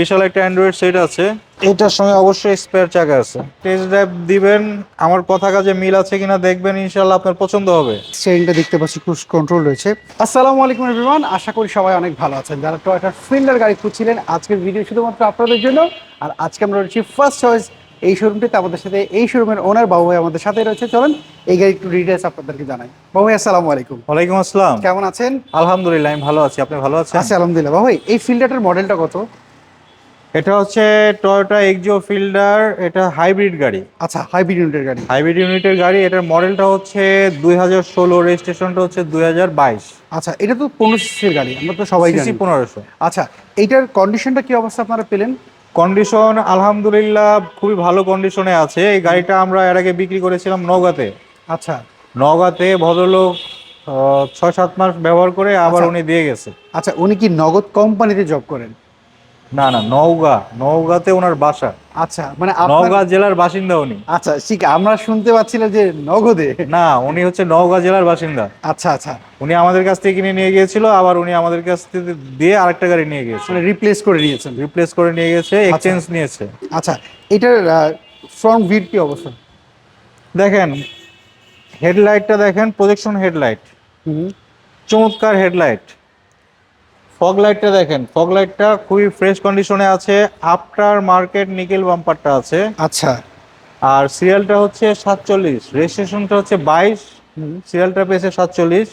বিশাল একটা Android set আছে। এটার সঙ্গে অবশ্যই স্পেয়ার চাকা আছে। টেস্ট ড্রাইভ দিবেন আমার কথা কাজে মিল আছে কিনা দেখবেন ইনশাল্লাহ আপনার পছন্দ হবে। স্টেরিংটা দেখতে পাচ্ছি ক্রুজ কন্ট্রোল রয়েছে। আসসালামু আলাইকুম এভরিওয়ান আশা করি সবাই অনেক ভালো আছেন। যারা টয়টার ফিল্ডার গাড়ি খুঁজছিলেন আজকের ভিডিও শুধুমাত্র আপনাদের জন্য। আর আজকে আমরা রয়েছি ফার্স্ট চয়েস এই শোরুমটিতে আমাদের সাথে এই শোরুমের ওনার বাবু ভাই আমাদের সাথে রয়েছে। চলেন এই গাড়ি একটু ডিটেলস আপনাদেরকে জানাই। বাবু ভাই আসসালামু আলাইকুম। ওয়ালাইকুম আসসালাম। কেমন আছেন? আলহামদুলিল্লাহ আমি ভালো আছি। আপনি ভালো আছেন? আছি আলহামদুলিল্লাহ। বাবু ভাই এই ফিল্ডারটার মডেলটা কত? এটা হচ্ছে টয়োটা এক্সিও ফিল্ডার এটা হাইব্রিড গাড়ি। আচ্ছা হাইব্রিড ইউনিটের গাড়ি। হাইব্রিড ইউনিটের গাড়ি এটার মডেলটা হচ্ছে দুই হাজার ষোলো রেজিস্ট্রেশনটা হচ্ছে দুই হাজার বাইশ। আচ্ছা এটা তো পনেরো সিসির গাড়ি আমরা তো সবাই জানি। পনেরোশো। আচ্ছা এটার কন্ডিশনটা কি অবস্থা আপনারা পেলেন? কন্ডিশন আলহামদুলিল্লাহ খুবই ভালো কন্ডিশনে আছে। এই গাড়িটা আমরা এর আগে বিক্রি করেছিলাম নওগাঁতে। আচ্ছা। নওগাঁতে ভদ্রলোক ছয় সাত মাস ব্যবহার করে আবার আচ্ছা। উনি দিয়ে গেছে। আচ্ছা উনি কি নগদ কোম্পানিতে জব করেন? না না নওগাঁ নওগাঁতে ওনার বাসা। আচ্ছা মানে নওগাঁ জেলার বাসিন্দা উনি। আচ্ছা ঠিক আমরা শুনতে পাচ্ছিলাম যে নগদে। না উনি হচ্ছে নওগাঁ জেলার বাসিন্দা। আচ্ছা আচ্ছা। উনি আমাদের কাছ থেকে কিনে নিয়ে গিয়েছিল আবার উনি আমাদের কাছ থেকে দিয়ে আরেকটা গাড়ি নিয়ে গিয়েছে। মানে রিপ্লেস করে নিয়েছেন। রিপ্লেস করে নিয়ে গেছে এক্সচেঞ্জ নিয়েছে। আচ্ছা এটার ফ্রন্ট ভিড কি অবস্থা? দেখেন হেডলাইটটা দেখেন প্রজেকশন হেডলাইট চমৎকার হেডলাইট ফগ লাইটটা দেখেন। ফগ লাইটটা খুবই ফ্রেশ কন্ডিশনে আছে। আফটার মার্কেট নিকেল বাম্পারটা আছে। আচ্ছা। আর সিরিয়ালটা হচ্ছে সাতচল্লিশ। রেজিস্ট্রেশনটা হচ্ছে বাইশ। সিরিয়ালটা পেয়েছে সাতচল্লিশ।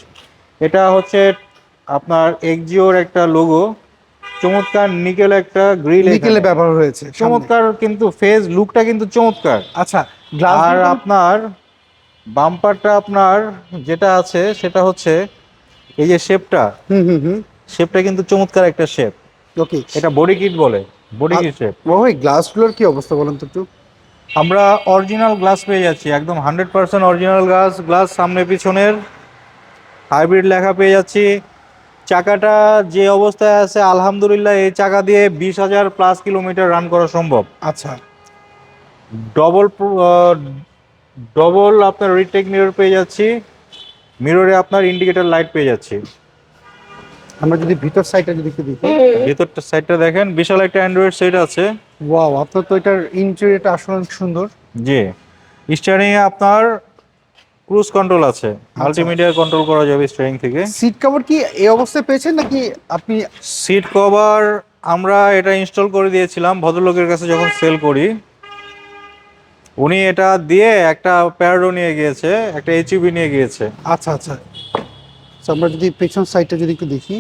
এটা হচ্ছে আপনার এক্সিওর একটা লোগো চমৎকার নিকেল একটা গ্রিল নিকেলে ব্যবহার হয়েছে চমৎকার কিন্তু ফেজ লুকটা কিন্তু চমৎকার। আচ্ছা আর আপনার বাম্পারটা আপনার যেটা আছে সেটা হচ্ছে এই যে শেপটা হুম হুম হুম। শেপটা কিন্তু চমৎকার একটা শেপ। ওকে এটা বডি কিট বলে বডি কিট শেপ ওই গ্লাসগুলোর কি অবস্থা বলেন তো একটু? আমরা অরিজিনাল গ্লাস পেয়ে যাচ্ছি একদম hundred percent original glass glass সামনে পিছনের। হাইব্রিড লেখা পেয়ে যাচ্ছি। চাকাটা যে অবস্থায় আছে আলহামদুলিল্লাহ এই চাকা দিয়ে বিশ হাজার প্লাস কিলোমিটার রান করা সম্ভব। আচ্ছা। ডবল ডবল আপনার রিটেক মিরর পেয়ে যাচ্ছি। মিররে আপনার ইন্ডিকেটর লাইট পেয়ে যাচ্ছি। আমরা যদি ভিতর সাইডটা যদি একটু দেখি। ভেতরটা সাইডটা দেখেন বিশাল একটা অ্যান্ড্রয়েড সেট আছে। ওয়াও আপনার তো এটার ইন্টেরিয়রটা আসলে অনেক সুন্দর। জি। স্টিয়ারিং এ আপনার ক্রুজ কন্ট্রোল আছে। মাল্টিমিডিয়া কন্ট্রোল করা যাবে স্টিয়ারিং থেকে। সিট কভার কি এই অবস্থায় পেয়েছেন নাকি আপনি সিট কভার আমরা এটা ইনস্টল করে দিয়েছিলাম ভদ্রলোকের কাছে যখন সেল করি। উনি এটা দিয়ে একটা প্যারাডো নিয়ে গিয়েছে একটা এইচইবি নিয়ে গিয়েছে। আচ্ছা আচ্ছা। আমরা যদি পেছন সাইডটা যদি একটু দেখি।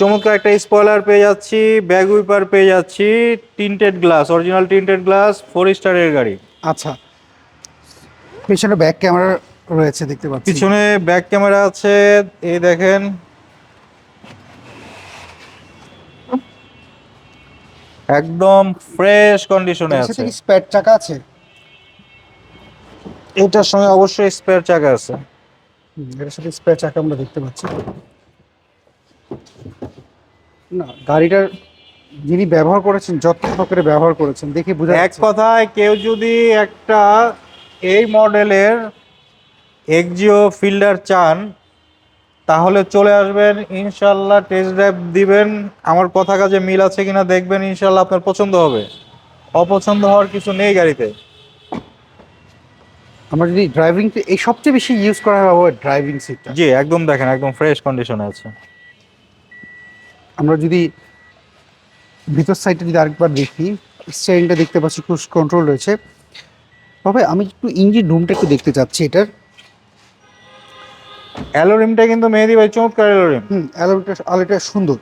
চমৎকার একটা স্পয়লার পেয়ে যাচ্ছি। ব্যাগ উইপার পেয়ে যাচ্ছি। Tinted glass original tinted glass four স্টারের গাড়ি। আচ্ছা। পেছনে ব্যাক ক্যামেরা রয়েছে দেখতে পাচ্ছি। পিছনে ব্যাক ক্যামেরা আছে। এই দেখেন। একদম ফ্রেশ কন্ডিশনে আছে। স্প্যাট চাকা আছে? এটার সঙ্গে অবশ্যই স্পেয়ার চাকা আছে। এর সাথে স্প্যাট চাকা আমরা দেখতে পাচ্ছি। না গাড়িটার যিনি ব্যবহার করেছেন যত্ন করে ব্যবহার করেছেন দেখে বোঝা এক কথায় কেউ যদি একটা এই মডেলের এক্সিও ফিল্ডার চান তাহলে চলে আসবেন ইনশাল্লাহ টেস্ট ড্রাইভ দিবেন। আমার কথা কাজে মিল আছে কিনা দেখবেন ইনশাল্লাহ আপনার পছন্দ হবে। অপছন্দ হওয়ার কিছু নেই গাড়িতে। আমরা যদি ড্রাইভিং এই সবচেয়ে বেশি ইউজ করা হয় ড্রাইভিং সিটটা জি একদম দেখেন একদম ফ্রেশ কন্ডিশনে আছে। আমরা যদি ভিতর সাইডটা যদি আরেকবার দেখি স্টিয়ারিংটা দেখতে পাচ্ছি ক্রুজ কন্ট্রোল রয়েছে। তবে আমি একটু ইঞ্জিন রুমটা একটু দেখতে চাচ্ছি এটার। অ্যালোরিমটা কিন্তু মেহেদি ভাই চমৎকার অ্যালোরিম হুম অ্যালোটা আলোটা সুন্দর।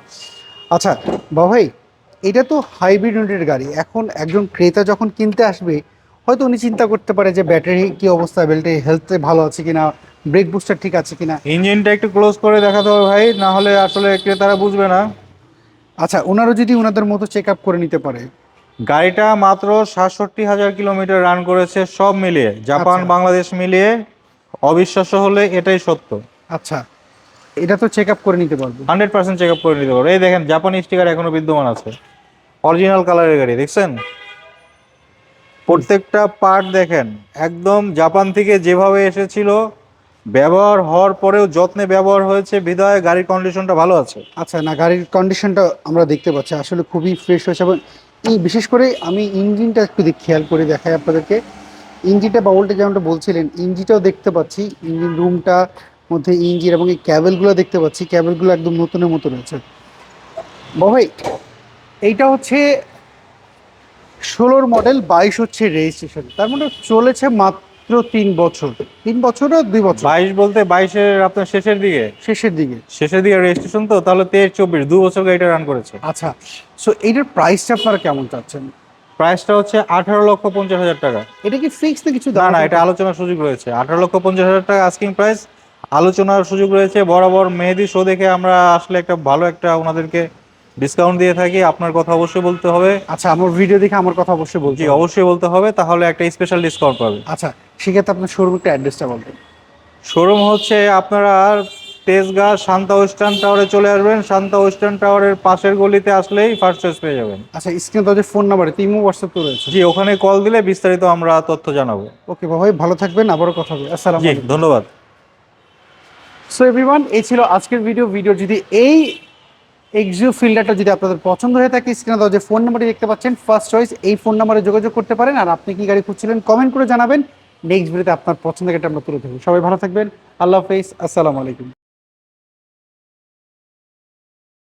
আচ্ছা বাবা ভাই এটা তো হাইব্রিড ইউনিটের গাড়ি। এখন একজন ক্রেতা যখন কিনতে আসবে হয়তো উনি চিন্তা করতে পারে যে ব্যাটারি কি অবস্থা বেল্টে হেলথে ভালো আছে কিনা ব্রেক বুস্টার ঠিক আছে কিনা। ইঞ্জিনটা একটু ক্লোজ করে দেখাতে হবে ভাই না হলে আসলে ক্রেতারা বুঝবে না। আচ্ছা ওনারও যদি ওনাদের মতো চেক আপ করে নিতে পারে? গাড়িটা মাত্র সাতষট্টি হাজার কিলোমিটার রান করেছে সব মিলিয়ে জাপান আচ্ছা। বাংলাদেশ মিলিয়ে অবিশ্বাস্য হলে এটাই সত্য। আচ্ছা এটা তো চেক আপ করে নিতে পারব। হান্ড্রেড পার্সেন্ট চেক আপ করে নিতে পারব। এই দেখেন জাপানি স্টিকার এখনও বিদ্যমান আছে। অরিজিনাল কালারের গাড়ি দেখছেন? প্রত্যেকটা পার্ট দেখেন, একদম জাপান থেকে যেভাবে এসেছিল, ব্যবহার হওয়ার পরেও যত্নে ব্যবহার হয়েছে বিধায় গাড়ির কন্ডিশনটা ভালো আছে। আচ্ছা না, গাড়ির কন্ডিশনটা আমরা দেখতে পাচ্ছি, আসলে খুবই ফ্রেশ হয়েছে, এবং এই বিশেষ করে আমি ইঞ্জিনটা একটু খেয়াল করে দেখাই আপনাদেরকে, ইঞ্জিনটা বাবলটা যেমনটা বলছিলেন, ইঞ্জিনটাও দেখতে পাচ্ছি, ইঞ্জিন রুমটা মধ্যে ইঞ্জিন এবং এই ক্যাবেলগুলো দেখতে পাচ্ছি ক্যাবেলগুলো একদম নতুনের মতো রয়েছে। বাবাই এইটা হচ্ছে ষোলোর মডেল বাইশ হচ্ছে রেজিস্ট্রেশন। তার মানে চলেছে মাত্র তিন বছর। তিন বছর আর দুই বছর? বাইশ বলতে বাইশের আপনার শেষের দিকে? শেষের দিকে। শেষের দিকে রেজিস্ট্রেশন তো তাহলে তেইশ চব্বিশ দু বছর গাড়িটা রান করেছে। আচ্ছা সো এইটার প্রাইসটা আপনারা কেমন চাচ্ছেন? প্রাইসটা হচ্ছে আঠারো লক্ষ পঞ্চাশ হাজার টাকা। এটা কি ফিক্স না কিছু না না এটা আলোচনার সুযোগ রয়েছে। আঠারো লক্ষ পঞ্চাশ হাজার টাকা আস্কিং প্রাইস আলোচনার সুযোগ রয়েছে বরাবর মেহেদি শো দেখে আমরা আসলে একটা ভালো একটা ওনাদেরকে ডিসকাউন্ট দিয়ে থাকি আপনার কথা অবশ্যই বলতে হবে। আচ্ছা আমার ভিডিও দেখে আমার কথা অবশ্যই বলছি জি অবশ্যই বলতে হবে তাহলে একটা স্পেশাল ডিসকাউন্ট পাবে। আচ্ছা সেক্ষেত্রে আপনার শোরুম একটা অ্যাড্রেসটা বলবেন শোরুম হচ্ছে আপনারা তেজগাঁ শান্তা ওয়েস্টার্ন টাওয়ারে চলে আসবেন। শান্তা ওয়েস্টার্ন টাওয়ারের পাশের গলিতে আসলেই ফার্স্ট চয়েস পেয়ে যাবেন। আচ্ছা স্ক্রিনে তাদের ফোন নাম্বার ইমো হোয়াটসঅ্যাপ তো রয়েছে। জি ওখানে কল দিলে বিস্তারিত আমরা তথ্য জানাব। ওকে ভাই ভালো থাকবেন আবারও কথা হবে। আসসালামু জি ধন্যবাদ। সো এভরিওয়ান এই ছিল আজকের ভিডিও ভিডিও যদি এই এক্সিও ফিল্ডারটা যদি আপনাদের পছন্দ হয়ে থাকে স্ক্রিনে দেওয়া যে ফোন নাম্বারটি দেখতে পাচ্ছেন ফার্স্ট চয়েস এই ফোন নাম্বারে যোগাযোগ করতে পারেন। আর আপনি কি গাড়ি খুঁজছিলেন কমেন্ট করে জানাবেন। নেক্সট ভিডিওতে আপনার পছন্দের গাড়িটা আমরা তুলে ধরবো। সবাই ভালো থাকবেন। আল্লাহ হাফেজ। আসসালামু আলাইকুম।